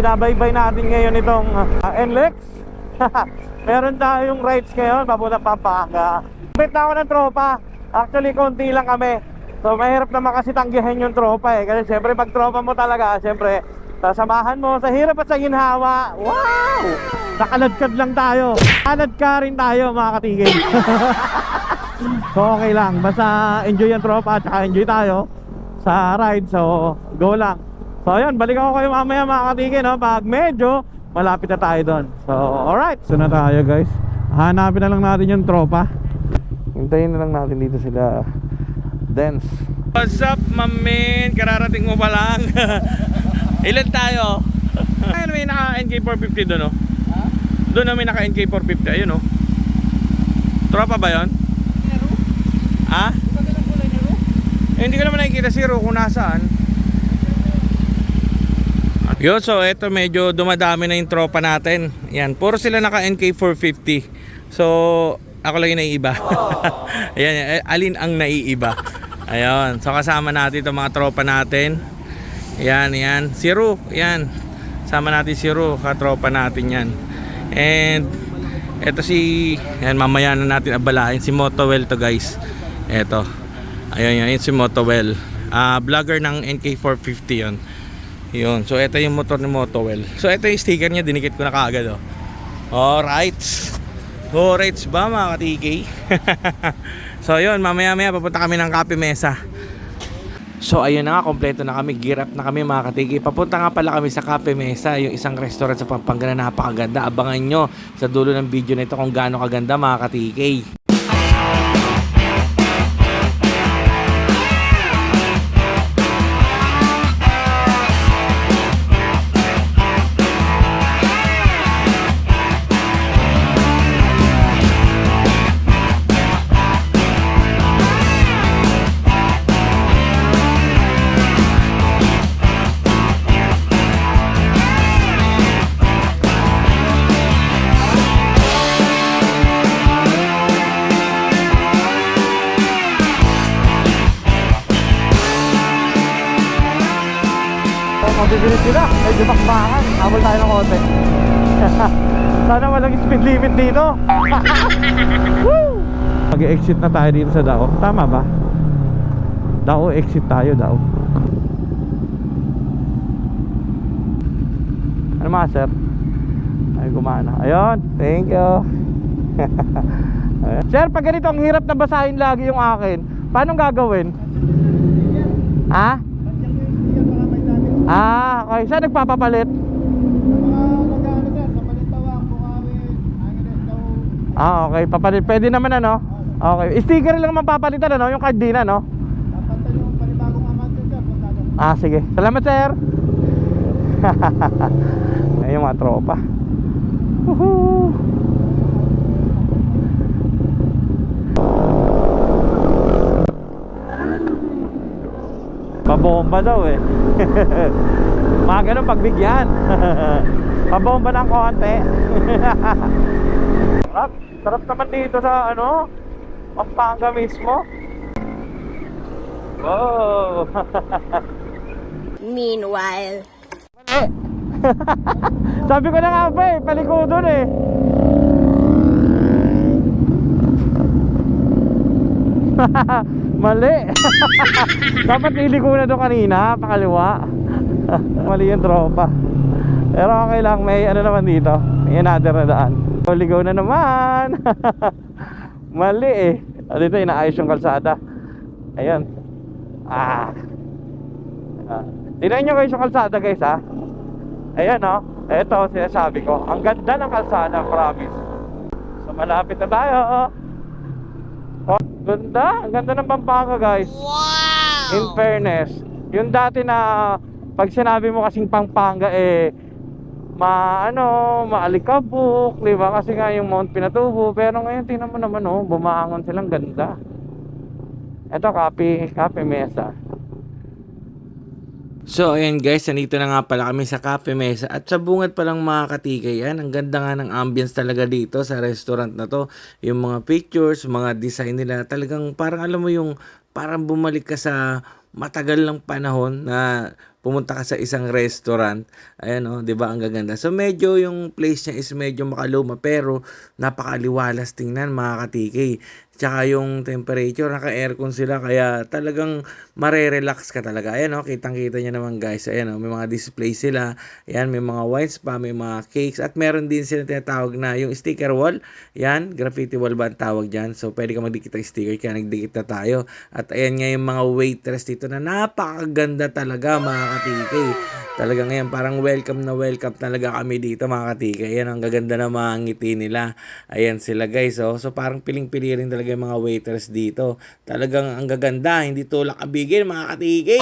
Binabaybay natin ngayon itong uh, NLEX. Meron tayong rides ngayon, papunta Pampanga. Bit na ako ng tropa. Actually, konti lang kami. So, mahirap naman kasi tanggihan yung tropa eh. Kasi syempre, pag tropa mo talaga, syempre, sasamahan mo sa hirap at sa ginhawa. Wow! Nakaladkad lang tayo. Kalad ka rin tayo, mga katigil. so, okay lang. Basta enjoy yung tropa at enjoy tayo sa ride. So, go lang. So, ayun. Balik ako kayo mamaya, mga katigil, no? Pag medyo malapit na tayo doon. So, alright. So, na tayo, guys. Hanapin na lang natin yung tropa. Hintayin na lang natin dito sila Dance. What's up, mamin? Kararating mo pa lang. Ilan tayo? Ayun, may naka NK450 doon, oh. Doon na may naka NK450. Ayun, oh. Tropa ba yon? Ha? Eh, hindi ko naman nakikita si Ro kung nasaan. Yo, so eto medyo dumadami na yung tropa natin. Yan, puro sila naka NK450. So, ako lang yung naiiba. Ayan, eh, alin ang naiiba? Ayun, so kasama natin itong mga tropa natin. Yan, yan. Si Ru, yan. Sama natin si Ru, katropa natin yan. And, eto si, yan, mamaya na natin abalain. Si Motowell to guys. Eto. Ayun, yan, yun si Motowell. Ah, vlogger ng NK450 yon. Yun. So, ito yung motor ni Motowell. So, ito yung sticker niya. Dinikit ko na kaagad, oh. Alright. Alright ba, mga ka-TK? so, yun. Mamaya-maya, papunta kami ng Kape Mesa. So, ayun na nga. Kompleto na kami. Gear up na kami, mga ka-TK. Papunta nga pala kami sa Kape Mesa. Yung isang restaurant sa Pampanga na napakaganda. Abangan nyo sa dulo ng video na ito kung gaano kaganda, mga ka-TK. Mabibilis sila. Medyo bakbakan. Habol tayo ng konti. Sana walang speed limit dito. Mag-exit na tayo dito sa Dao. Tama ba? Dao, exit tayo, Dao. Ano mga sir? Ay, gumana. Ayun, thank you. Sir, pag ganito, ang hirap na basahin lagi yung akin. Paano gagawin? Ha? Ah, okay. Saan nagpapapalit? Ah, okay. Papalit. Pwede naman ano? Okay. Sticker lang mapapalitan ano? Yung card din ano? Ah, sige. Salamat, sir. Ayun yung mga tropa. Woohoo! Pabomba daw eh. Mga ganun pagbigyan. Pabomba ng konti. sarap. Sarap naman dito sa ano, Pampanga mismo. Wow. Meanwhile. Sabi ko na nga ba eh, paliko doon eh. Mali. Dapat iliko na doon kanina, pakaliwa. Mali yung tropa. Pero okay lang, may ano naman dito. May another na daan. So, ligaw na naman. Mali eh. O, dito inaayos yung kalsada. Ayun. Ah. Ah. Tingnan nyo guys yung kalsada guys ha. Ayan o. Ito sinasabi ko. Ang ganda ng kalsada, promise. So malapit na tayo. Oh, ganda. Ang ganda ng Pampanga guys. wow! In fairness. Yung dati na pag sinabi mo kasing Pampanga eh ma ano, maalikabok, di ba? Kasi nga yung Mount Pinatubo, pero ngayon tingnan mo naman oh, bumaangon silang ganda. Ito, Kape, Kape Mesa. So ayan guys, nandito na nga pala kami sa Cafe Mesa at sa bungad pa lang mga katikay yan. Ang ganda nga ng ambience talaga dito sa restaurant na to. Yung mga pictures, mga design nila, talagang parang alam mo yung parang bumalik ka sa matagal lang panahon na pumunta ka sa isang restaurant. Ayan oh, 'di ba? Ang gaganda. So medyo yung place niya is medyo makaluma pero napakaliwalas tingnan mga katikay. Tsaka yung temperature, naka-aircon sila kaya talagang mare-relax ka talaga. Ayan oh, kitang-kita niya naman guys. Ayan oh, may mga display sila. Ayan, may mga wines pa, may mga cakes at meron din sila tinatawag na yung sticker wall. Yan, graffiti wall ba ang tawag dyan? So pwede ka magdikit ng sticker kaya nagdikit na tayo. At ayan nga yung mga waitress dito na napakaganda talaga mga katikay. Talaga ngayon parang welcome na welcome talaga kami dito mga katikay. Ayan, ang gaganda na mga ngiti nila. Ayan sila guys. Oh. So parang piling-pili rin talaga yung mga waiters dito. Talagang ang gaganda. Hindi tulak abigin mga katikay.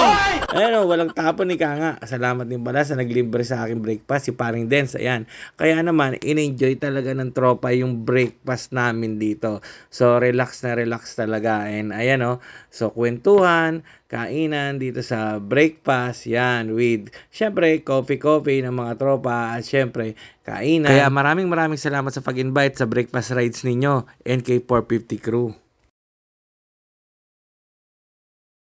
Ayan oh, walang tapon ni Kanga. Salamat din pala sa naglibre sa akin breakfast si Paring Dens. Ayan. Kaya naman, in-enjoy talaga ng tropa yung breakfast namin dito. So relax na relax talaga. And ayan oh. So kwentuhan, kainan dito sa breakfast. Yan with syempre coffee-coffee ng mga tropa at syempre kainan. Kaya maraming maraming salamat sa pag-invite sa breakfast rides ninyo NK450 crew.